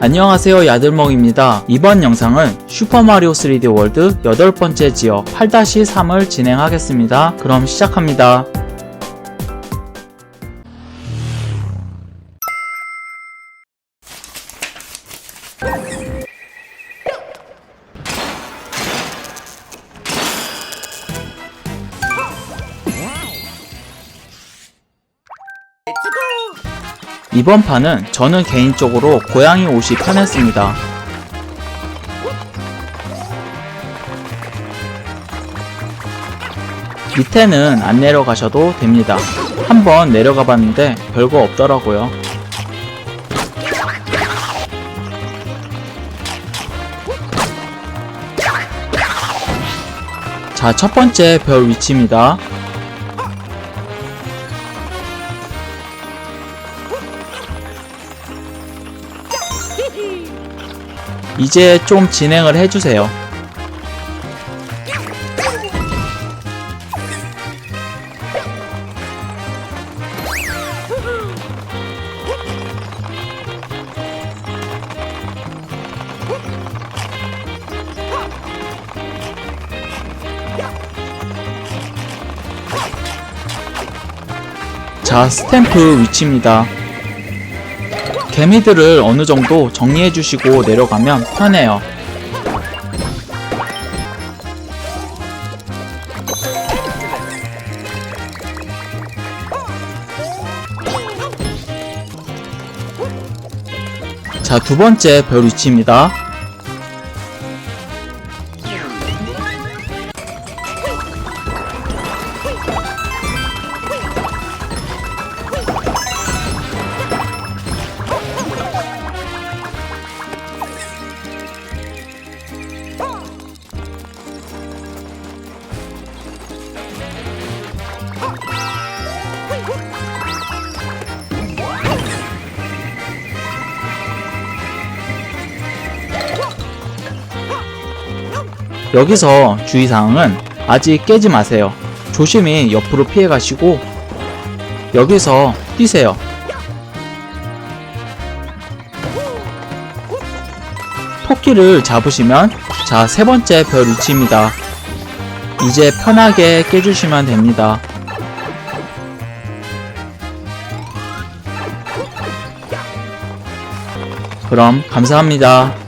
안녕하세요 야들먹입니다. 이번 영상은 슈퍼마리오 3D 월드 8번째 지역 8-3을 진행하겠습니다. 그럼 시작합니다. 이번 판은 저는 개인적으로 고양이 옷이 편했습니다. 밑에는 안 내려가셔도 됩니다. 한번 내려가 봤는데 별거 없더라고요. 자, 첫 번째 별 위치입니다. 이제 좀 진행을 해주세요. 자, 스탬프 위치입니다. 개미들을 어느 정도 정리해 주시고 내려가면 편해요. 자, 두 번째 별 위치입니다. 여기서 주의사항은 아직 깨지 마세요. 조심히 옆으로 피해 가시고 여기서 뛰세요. 토끼를 잡으시면 자, 세 번째 별 위치입니다. 이제 편하게 깨주시면 됩니다. 그럼 감사합니다.